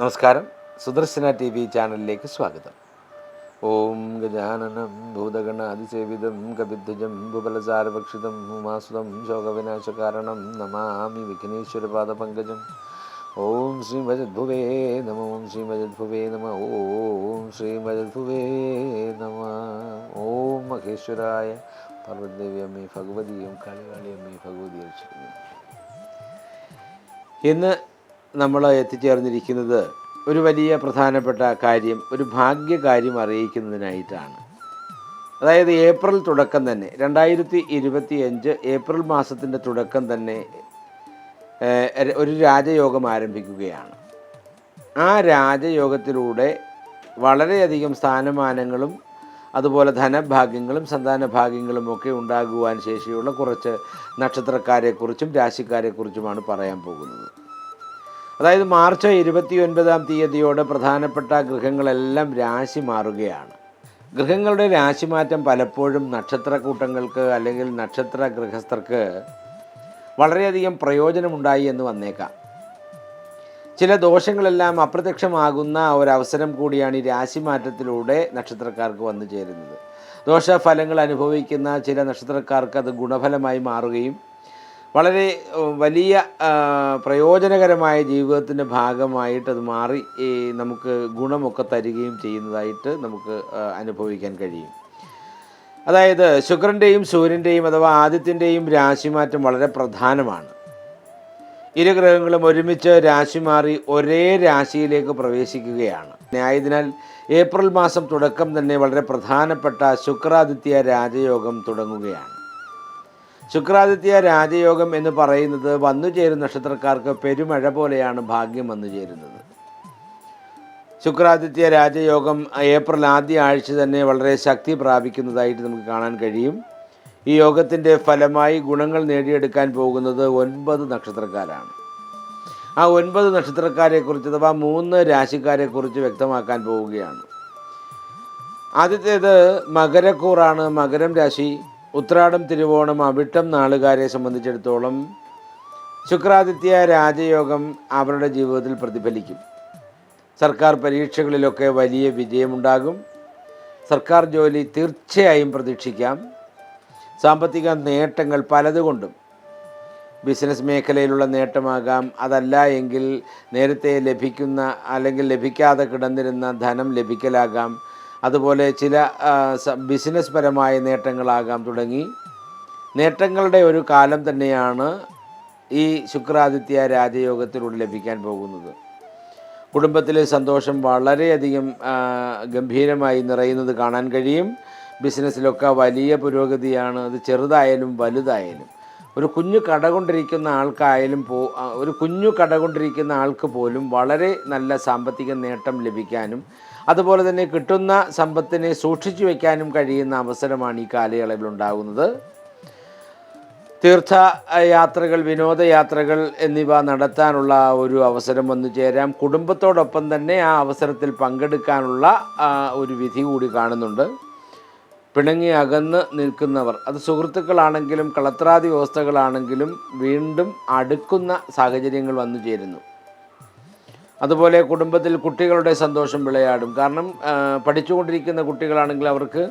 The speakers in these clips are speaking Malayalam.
നമസ്കാരം. സുദർശന ടി വി ചാനലിലേക്ക് സ്വാഗതം. ഓം ഗജാനനം ഭൂതഗണാതിസേവിതം കപിധ്വജം ഭുബലസാരഭക്ഷിതം ഉമാസുതം ശോകവിനാശകാരണം നമാമി വിഘ്നേശ്വരപാദപങ്കജം. ഓം ശ്രീ ഭജദ്ഭുവേ നമ ഓം ശ്രീ ഭജദ്ഭുവേ നമ ഓം ശ്രീ ഭജദ്ഭുവേ നമ. ഓം മഹേശ്വരായ പർവതദേവിയമ്മേ അമ്മേ ഭഗവതി ഓം കാളികാളി ഭഗവതി ഇന്ന് നമ്മൾ എത്തിച്ചേർന്നിരിക്കുന്നത് ഒരു വലിയ പ്രധാനപ്പെട്ട കാര്യം ഒരു ഭാഗ്യകാര്യം അറിയിക്കുന്നതിനായിട്ടാണ്. അതായത് ഏപ്രിൽ തുടക്കം തന്നെ രണ്ടായിരത്തി ഇരുപത്തി അഞ്ച് ഏപ്രിൽ മാസത്തിന്റെ തുടക്കം തന്നെ ഒരു രാജയോഗം ആരംഭിക്കുകയാണ്. ആ രാജയോഗത്തിലൂടെ വളരെയധികം സ്ഥാനമാനങ്ങളും അതുപോലെ ധനഭാഗ്യങ്ങളും സന്താന ഭാഗ്യങ്ങളും ഒക്കെ ഉണ്ടാകുവാൻ ശേഷിയുള്ള കുറച്ച് നക്ഷത്രക്കാരെക്കുറിച്ചും രാശിക്കാരെക്കുറിച്ചുമാണ് പറയാൻ പോകുന്നത്. അതായത് മാർച്ച് ഇരുപത്തി ഒൻപതാം തീയതിയോട് പ്രധാനപ്പെട്ട ഗ്രഹങ്ങളെല്ലാം രാശി മാറുകയാണ്. ഗ്രഹങ്ങളുടെ രാശിമാറ്റം പലപ്പോഴും നക്ഷത്രക്കൂട്ടങ്ങൾക്ക് അല്ലെങ്കിൽ നക്ഷത്ര ഗൃഹസ്ഥർക്ക് വളരെയധികം പ്രയോജനമുണ്ടായി എന്ന് വന്നേക്കാം. ചില ദോഷങ്ങളെല്ലാം അപ്രത്യക്ഷമാകുന്ന ഒരവസരം കൂടിയാണ് ഈ രാശിമാറ്റത്തിലൂടെ നക്ഷത്രക്കാർക്ക് വന്നു ചേരുന്നത്. ദോഷഫലങ്ങൾ അനുഭവിക്കുന്ന ചില നക്ഷത്രക്കാർക്ക് അത് ഗുണഫലമായി മാറുകയും വളരെ വലിയ പ്രയോജനകരമായ ജീവിതത്തിന്റെ ഭാഗമായിട്ട് അത് മാറി നമുക്ക് ഗുണമൊക്കെ തരികയും ചെയ്യുന്നതായിട്ട് നമുക്ക് അനുഭവിക്കാൻ കഴിയും. അതായത് ശുക്രന്റെയും സൂര്യന്റെയും അഥവാ ആദിത്യന്റെയും രാശിമാറ്റം വളരെ പ്രധാനമാണ്. ഇരു ഗ്രഹങ്ങളും ഒരുമിച്ച് രാശി മാറി ഒരേ രാശിയിലേക്ക് പ്രവേശിക്കുകയാണ്. ആയതിനാൽ ഏപ്രിൽ മാസം തുടക്കം തന്നെ വളരെ പ്രധാനപ്പെട്ട ശുക്രാദിത്യ രാജയോഗം തുടങ്ങുകയാണ്. ശുക്രാദിത്യ രാജയോഗം എന്ന് പറയുന്നത് വന്നു ചേരുന്ന നക്ഷത്രക്കാർക്ക് പെരുമഴ പോലെയാണ് ഭാഗ്യം വന്നു ചേരുന്നത്. ശുക്രാദിത്യ രാജയോഗം ഏപ്രിൽ ആദ്യ ആഴ്ച തന്നെ വളരെ ശക്തി പ്രാപിക്കുന്നതായിട്ട് നമുക്ക് കാണാൻ കഴിയും. ഈ യോഗത്തിന്റെ ഫലമായി ഗുണങ്ങൾ നേടിയെടുക്കാൻ പോകുന്നത് ഒൻപത് നക്ഷത്രക്കാരാണ്. ആ ഒൻപത് നക്ഷത്രക്കാരെക്കുറിച്ച് അഥവാ മൂന്ന് രാശിക്കാരെക്കുറിച്ച് വ്യക്തമാക്കാൻ പോവുകയാണ്. ആദ്യത്തേത് മകരക്കൂറാണ്. മകരം രാശി ഉത്രാടം തിരുവോണം അവിട്ടം നാളുകാരെ സംബന്ധിച്ചിടത്തോളം ശുക്രാദിത്യ രാജയോഗം അവരുടെ ജീവിതത്തിൽ പ്രതിഫലിക്കും. സർക്കാർ പരീക്ഷകളിലൊക്കെ വലിയ വിജയമുണ്ടാകും. സർക്കാർ ജോലി തീർച്ചയായും പ്രതീക്ഷിക്കാം. സാമ്പത്തിക നേട്ടങ്ങൾ പലതുകൊണ്ടും. ബിസിനസ് മേഖലയിലുള്ള നേട്ടമാകാം. അതല്ല എങ്കിൽ നേരത്തെ ലഭിക്കുന്ന അല്ലെങ്കിൽ ലഭിക്കാതെ കിടന്നിരുന്ന ധനം ലഭിക്കലാകാം. അതുപോലെ ചില ബിസിനസ് പരമായ നേട്ടങ്ങളാകാം തുടങ്ങി. നേട്ടങ്ങളുടെ ഒരു കാലം തന്നെയാണ് ഈ ശുക്രാദിത്യ രാജയോഗത്തിലൂടെ ലഭിക്കാൻ പോകുന്നത്. കുടുംബത്തിലെ സന്തോഷം വളരെയധികം ഗംഭീരമായി നിറയുന്നത് കാണാൻ കഴിയും. ബിസിനസ്സിലൊക്കെ വലിയ പുരോഗതിയാണ്. അത് ചെറുതായാലും വലുതായാലും. ഒരു കുഞ്ഞു കട കൊണ്ടിരിക്കുന്ന ആൾക്കായാലും പോ ഒരു കുഞ്ഞു കട കൊണ്ടിരിക്കുന്ന ആൾക്ക് പോലും വളരെ നല്ല സാമ്പത്തിക നേട്ടം ലഭിക്കാനും അതുപോലെ തന്നെ കിട്ടുന്ന സമ്പത്തിനെ സൂക്ഷിച്ചു വയ്ക്കാനും കഴിയുന്ന അവസരമാണ് ഈ കാലയളവിൽ ഉണ്ടാകുന്നത്. തീർത്ഥ യാത്രകൾ വിനോദയാത്രകൾ എന്നിവ നടത്താനുള്ള ഒരു അവസരം വന്നു ചേരാം. കുടുംബത്തോടൊപ്പം തന്നെ ആ അവസരത്തിൽ പങ്കെടുക്കാനുള്ള ഒരു വിധി കൂടി കാണുന്നുണ്ട്. പിണങ്ങി അകന്ന് നിൽക്കുന്നവർ അത് സുഹൃത്തുക്കളാണെങ്കിലും കളത്രാദി വ്യവസ്ഥകളാണെങ്കിലും വീണ്ടും അടുക്കുന്ന സാഹചര്യങ്ങൾ വന്നു ചേരുന്നു. അതുപോലെ കുടുംബത്തിൽ കുട്ടികളുടെ സന്തോഷം വിളയാടും. കാരണം പഠിച്ചുകൊണ്ടിരിക്കുന്ന കുട്ടികളാണെങ്കിൽ അവർക്ക്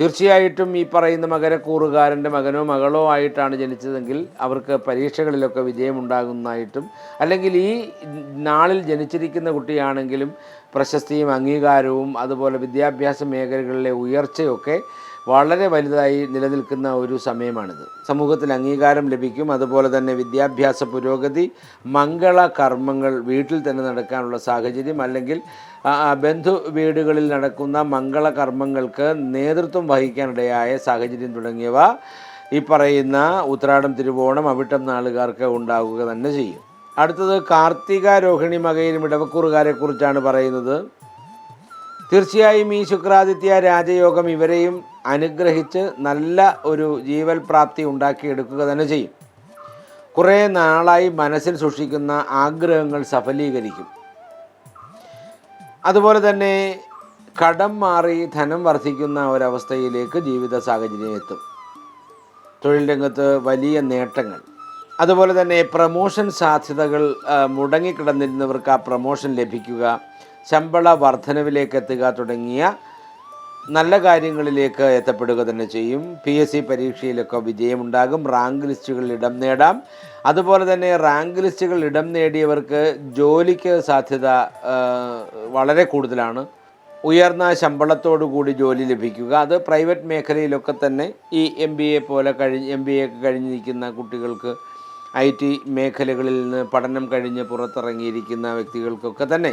തീർച്ചയായിട്ടും ഈ പറയുന്ന മകരക്കൂറുകാരന്റെ മകനോ മകളോ ആയിട്ടാണ് ജനിച്ചതെങ്കിൽ അവർക്ക് പരീക്ഷകളിലൊക്കെ വിജയമുണ്ടാകുന്നതായിട്ടും അല്ലെങ്കിൽ ഈ നാളിൽ ജനിച്ചിരിക്കുന്ന കുട്ടിയാണെങ്കിലും പ്രശസ്തിയും അംഗീകാരവും അതുപോലെ വിദ്യാഭ്യാസ മേഖലകളിലെ ഉയർച്ചയൊക്കെ വളരെ വലുതായി നിലനിൽക്കുന്ന ഒരു സമയമാണിത്. സമൂഹത്തിൽ അംഗീകാരം ലഭിക്കും. അതുപോലെ തന്നെ വിദ്യാഭ്യാസ പുരോഗതി മംഗള കർമ്മങ്ങൾ വീട്ടിൽ തന്നെ നടക്കാനുള്ള സാഹചര്യം അല്ലെങ്കിൽ ബന്ധു വീടുകളിൽ നടക്കുന്ന മംഗള കർമ്മങ്ങൾക്ക് നേതൃത്വം വഹിക്കാനിടയായ സാഹചര്യം തുടങ്ങിയവ ഈ പറയുന്ന ഉത്രാടം തിരുവോണം അവിട്ടം നാളുകാർക്ക് ഉണ്ടാകുക തന്നെ ചെയ്യും. അടുത്തത് കാർത്തിക രോഹിണി മകയിലും ഇടവക്കൂറുകാരെ കുറിച്ചാണ് പറയുന്നത്. തീർച്ചയായും ഈ ശുക്രാദിത്യ രാജയോഗം ഇവരെയും അനുഗ്രഹിച്ച് നല്ല ഒരു ജീവൽ പ്രാപ്തി ഉണ്ടാക്കിയെടുക്കുക തന്നെ ചെയ്യും. കുറേ നാളായി മനസ്സിൽ സൂക്ഷിക്കുന്ന ആഗ്രഹങ്ങൾ സഫലീകരിക്കും. അതുപോലെ തന്നെ കടം മാറി ധനം വർദ്ധിക്കുന്ന ഒരവസ്ഥയിലേക്ക് ജീവിത സാഹചര്യം എത്തും. തൊഴിൽ രംഗത്ത് വലിയ നേട്ടങ്ങൾ. അതുപോലെ തന്നെ പ്രമോഷൻ സാധ്യതകൾ മുടങ്ങിക്കിടന്നിരുന്നവർക്ക് ആ പ്രമോഷൻ ലഭിക്കുക ശമ്പള വർധനവിലേക്ക് എത്തുക തുടങ്ങിയ നല്ല കാര്യങ്ങളിലേക്ക് എത്തപ്പെടുക തന്നെ ചെയ്യും. പി എസ് സി പരീക്ഷയിലൊക്കെ വിജയമുണ്ടാകും. റാങ്ക് ലിസ്റ്റുകളിൽ ഇടം നേടാം. അതുപോലെ തന്നെ റാങ്ക് ലിസ്റ്റുകളിൽ ഇടം നേടിയവർക്ക് ജോലിക്ക് സാധ്യത വളരെ കൂടുതലാണ്. ഉയർന്ന ശമ്പളത്തോടു കൂടി ജോലി ലഭിക്കുക. അത് പ്രൈവറ്റ് മേഖലയിലൊക്കെ തന്നെ ഈ എം ബി എ പോലെ കഴിഞ്ഞ് എം ബി എ ഒക്കെ കഴിഞ്ഞ് കുട്ടികൾക്ക് ഐ ടി മേഖലകളിൽ നിന്ന് പഠനം കഴിഞ്ഞ് പുറത്തിറങ്ങിയിരിക്കുന്ന വ്യക്തികൾക്കൊക്കെ തന്നെ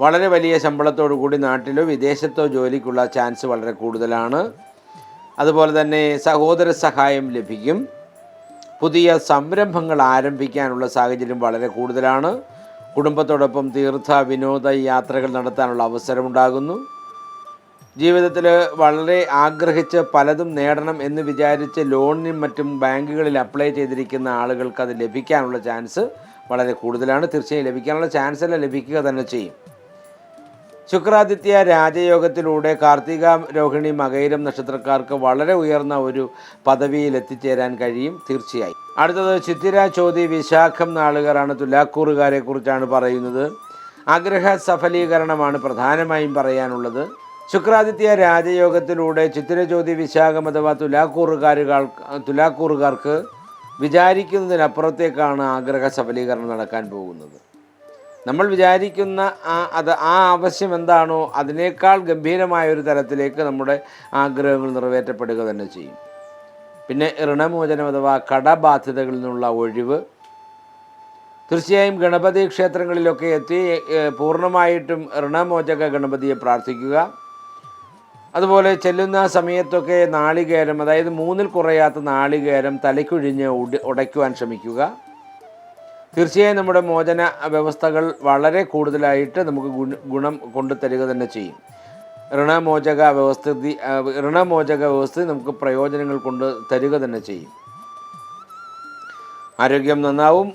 വളരെ വലിയ ശമ്പളത്തോടു കൂടി നാട്ടിലോ വിദേശത്തോ ജോലിക്കുള്ള ചാൻസ് വളരെ കൂടുതലാണ്. അതുപോലെ തന്നെ സഹോദര സഹായം ലഭിക്കും. പുതിയ സംരംഭങ്ങൾ ആരംഭിക്കാനുള്ള സാഹചര്യം വളരെ കൂടുതലാണ്. കുടുംബത്തോടൊപ്പം തീർത്ഥ വിനോദ യാത്രകൾ നടത്താനുള്ള അവസരമുണ്ടാകുന്നു. ജീവിതത്തിൽ വളരെ ആഗ്രഹിച്ച് പലതും നേടണം എന്ന് വിചാരിച്ച് ലോണിനും മറ്റും ബാങ്കുകളിൽ അപ്ലൈ ചെയ്തിരിക്കുന്ന ആളുകൾക്ക് അത് ലഭിക്കാനുള്ള ചാൻസ് വളരെ കൂടുതലാണ്. തീർച്ചയായും ലഭിക്കാനുള്ള ചാൻസ് അല്ല ലഭിക്കുക തന്നെ ചെയ്യും. ശുക്രാദിത്യ രാജയോഗത്തിലൂടെ കാർത്തിക രോഹിണി മകയിരം നക്ഷത്രക്കാർക്ക് വളരെ ഉയർന്ന ഒരു പദവിയിൽ എത്തിച്ചേരാൻ കഴിയും തീർച്ചയായും. അടുത്തത് ചിത്തിര ചോതി വിശാഖം നാളുകാരാണ് തുലാക്കൂറുകാരെ കുറിച്ചാണ് പറയുന്നത്. ആഗ്രഹ സഫലീകരണമാണ് പ്രധാനമായും പറയാനുള്ളത്. ശുക്രാദിത്യ രാജയോഗത്തിലൂടെ ചിത്തിരജ്യോതി വിശാഖം അഥവാ തുലാക്കൂറുകാരുകൾ തുലാക്കൂറുകാർക്ക് വിചാരിക്കുന്നതിനപ്പുറത്തേക്കാണ് ആഗ്രഹ സഫലീകരണം നടക്കാൻ പോകുന്നത്. നമ്മൾ വിചാരിക്കുന്ന ആ അത് ആ ആവശ്യം എന്താണോ അതിനേക്കാൾ ഗംഭീരമായ ഒരു തരത്തിലേക്ക് നമ്മുടെ ആഗ്രഹങ്ങൾ നിറവേറ്റപ്പെടുക തന്നെ ചെയ്യും. പിന്നെ ഋണമോചനം അഥവാ കടബാധ്യതകളിൽ നിന്നുള്ള ഒഴിവ് തീർച്ചയായും ഗണപതി ക്ഷേത്രങ്ങളിലൊക്കെ എത്തി പൂർണമായിട്ടും ഋണമോചക ഗണപതിയെ പ്രാർത്ഥിക്കുക. അതുപോലെ ചെല്ലുന്ന സമയത്തൊക്കെ നാളികേരം അതായത് മൂന്നിൽ കുറയാത്ത നാളികേരം തലയ്ക്കൊഴിഞ്ഞ് ഉട- ഉടയ്ക്കുവാൻ ശ്രമിക്കുക. തീർച്ചയായും നമ്മുടെ മോചന വ്യവസ്ഥകൾ വളരെ കൂടുതലായിട്ട് നമുക്ക് ഗുണം കൊണ്ടുതരിക തന്നെ ചെയ്യും. ഋണമോചക വ്യവസ്ഥിതി ഋണമോചക വ്യവസ്ഥ നമുക്ക് പ്രയോജനങ്ങൾ കൊണ്ട് തരിക തന്നെ ചെയ്യും. ആരോഗ്യം നന്നാവും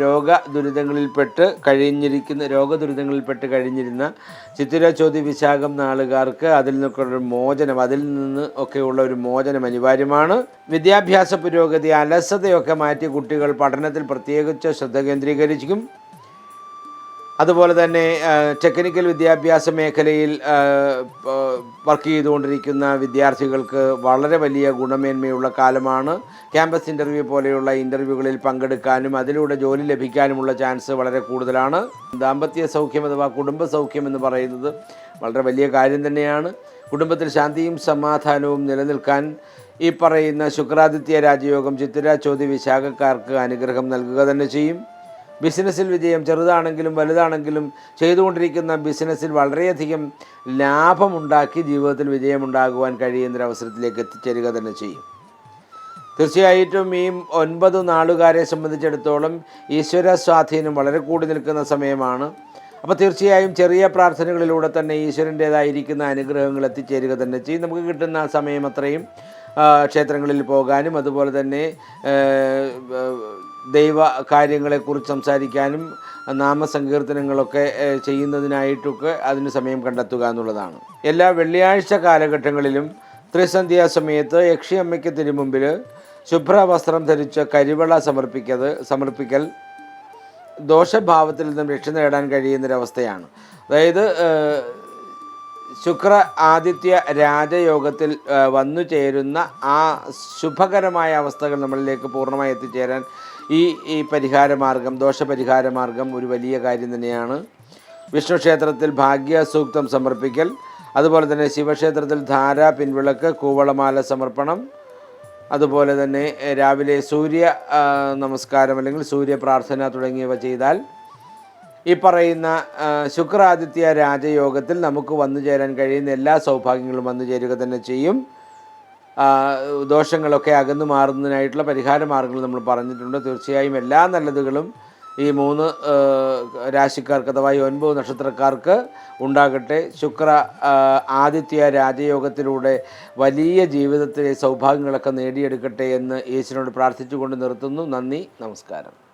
രോഗ ദുരിതങ്ങളിൽപ്പെട്ട് കഴിഞ്ഞിരിക്കുന്ന രോഗ ദുരിതങ്ങളിൽപ്പെട്ട് കഴിഞ്ഞിരുന്ന ചിത്തിര ചോദ്യ വിശാഖം നാളുകാർക്ക് അതിൽ നിന്നൊക്കെ മോചനം അതിൽ നിന്ന് ഒക്കെയുള്ള ഒരു മോചനം അനിവാര്യമാണ്. വിദ്യാഭ്യാസ പുരോഗതി അലസതയൊക്കെ മാറ്റി കുട്ടികൾ പഠനത്തിൽ പ്രത്യേകിച്ച് ശ്രദ്ധ കേന്ദ്രീകരിക്കും. അതുപോലെ തന്നെ ടെക്നിക്കൽ വിദ്യാഭ്യാസ മേഖലയിൽ വർക്ക് ചെയ്തുകൊണ്ടിരിക്കുന്ന വിദ്യാർത്ഥികൾക്ക് വളരെ വലിയ ഗുണമേന്മയുള്ള കാലമാണ്. ക്യാമ്പസ് ഇന്റർവ്യൂ പോലെയുള്ള ഇന്റർവ്യൂകളിൽ പങ്കെടുക്കാനും അതിലൂടെ ജോലി ലഭിക്കാനുമുള്ള ചാൻസ് വളരെ കൂടുതലാണ്. ദാമ്പത്യ സൗഖ്യം അഥവാ കുടുംബ സൗഖ്യം എന്ന് പറയുന്നത് വളരെ വലിയ കാര്യം തന്നെയാണ്. കുടുംബത്തിൽ ശാന്തിയും സമാധാനവും നിലനിൽക്കാൻ ഈ പറയുന്ന ശുക്രാദിത്യ രാജയോഗം ചിത്തിര ചോദ്യ വിശാഖക്കാർക്ക് അനുഗ്രഹം നൽകുക തന്നെ ചെയ്യും. ബിസിനസ്സിൽ വിജയം ചെറുതാണെങ്കിലും വലുതാണെങ്കിലും ചെയ്തുകൊണ്ടിരിക്കുന്ന ബിസിനസ്സിൽ വളരെയധികം ലാഭമുണ്ടാക്കി ജീവിതത്തിൽ വിജയമുണ്ടാകുവാൻ കഴിയുന്നൊരവസരത്തിലേക്ക് എത്തിച്ചേരുക തന്നെ ചെയ്യും. തീർച്ചയായിട്ടും ഈ ഒൻപത് നാളുകാരെ സംബന്ധിച്ചിടത്തോളം ഈശ്വര സ്വാധീനം വളരെ കൂടി നിൽക്കുന്ന സമയമാണ്. അപ്പോൾ തീർച്ചയായും ചെറിയ പ്രാർത്ഥനകളിലൂടെ തന്നെ ഈശ്വരന്റേതായിരിക്കുന്ന അനുഗ്രഹങ്ങൾ എത്തിച്ചേരുക തന്നെ ചെയ്യും. നമുക്ക് കിട്ടുന്ന സമയം അത്രയും ക്ഷേത്രങ്ങളിൽ പോകാനും അതുപോലെ തന്നെ ദൈവ കാര്യങ്ങളെക്കുറിച്ച് സംസാരിക്കാനും നാമസങ്കീർത്തനങ്ങളൊക്കെ ചെയ്യുന്നതിനായിട്ടൊക്കെ അതിന് സമയം കണ്ടെത്തുക എന്നുള്ളതാണ്. എല്ലാ വെള്ളിയാഴ്ച കാലഘട്ടങ്ങളിലും ത്രിസന്ധ്യാ സമയത്ത് യക്ഷിയമ്മയ്ക്ക് തിരുമുമ്പിൽ ശുഭ്ര വസ്ത്രം ധരിച്ച് കരിവള സമർപ്പിക്കത് സമർപ്പിക്കൽ ദോഷഭാവത്തിൽ നിന്നും രക്ഷ നേടാൻ കഴിയുന്നൊരവസ്ഥയാണ്. അതായത് ശുക്ര ആദിത്യ രാജയോഗത്തിൽ വന്നു ചേരുന്ന ആ ശുഭകരമായ അവസ്ഥകൾ നമ്മളിലേക്ക് പൂർണമായി എത്തിച്ചേരാൻ ഈ ഈ പരിഹാരമാർഗം ദോഷപരിഹാരമാർഗം ഒരു വലിയ കാര്യം തന്നെയാണ്. വിഷ്ണു ക്ഷേത്രത്തിൽ ഭാഗ്യസൂക്തം സമർപ്പിക്കൽ അതുപോലെ തന്നെ ശിവക്ഷേത്രത്തിൽ ധാര പിൻവിളക്ക് കൂവളമാല സമർപ്പണം അതുപോലെ തന്നെ രാവിലെ സൂര്യ നമസ്കാരം അല്ലെങ്കിൽ സൂര്യ പ്രാർത്ഥന തുടങ്ങിയവ ചെയ്താൽ ഈ പറയുന്ന ശുക്രാദിത്യ രാജയോഗത്തിൽ നമുക്ക് വന്നു ചേരാൻ കഴിയുന്ന എല്ലാ സൗഭാഗ്യങ്ങളും വന്നു ചേരുക തന്നെ ചെയ്യും. ദോഷങ്ങളൊക്കെ അകന്നു മാറുന്നതിനായിട്ടുള്ള പരിഹാര മാർഗങ്ങൾ നമ്മൾ പറഞ്ഞിട്ടുണ്ട്. തീർച്ചയായും എല്ലാ നല്ലതുകളും ഈ മൂന്ന് രാശിക്കാർക്ക് അഥവാ ഈ ഒൻപത് നക്ഷത്രക്കാർക്ക് ഉണ്ടാകട്ടെ. ശുക്ര ആദിത്യ രാജയോഗത്തിലൂടെ വലിയ ജീവിതത്തിലെ സൗഭാഗ്യങ്ങളൊക്കെ നേടിയെടുക്കട്ടെ എന്ന് യേശുവിനോട് പ്രാർത്ഥിച്ചുകൊണ്ട് നിർത്തുന്നു. നന്ദി നമസ്കാരം.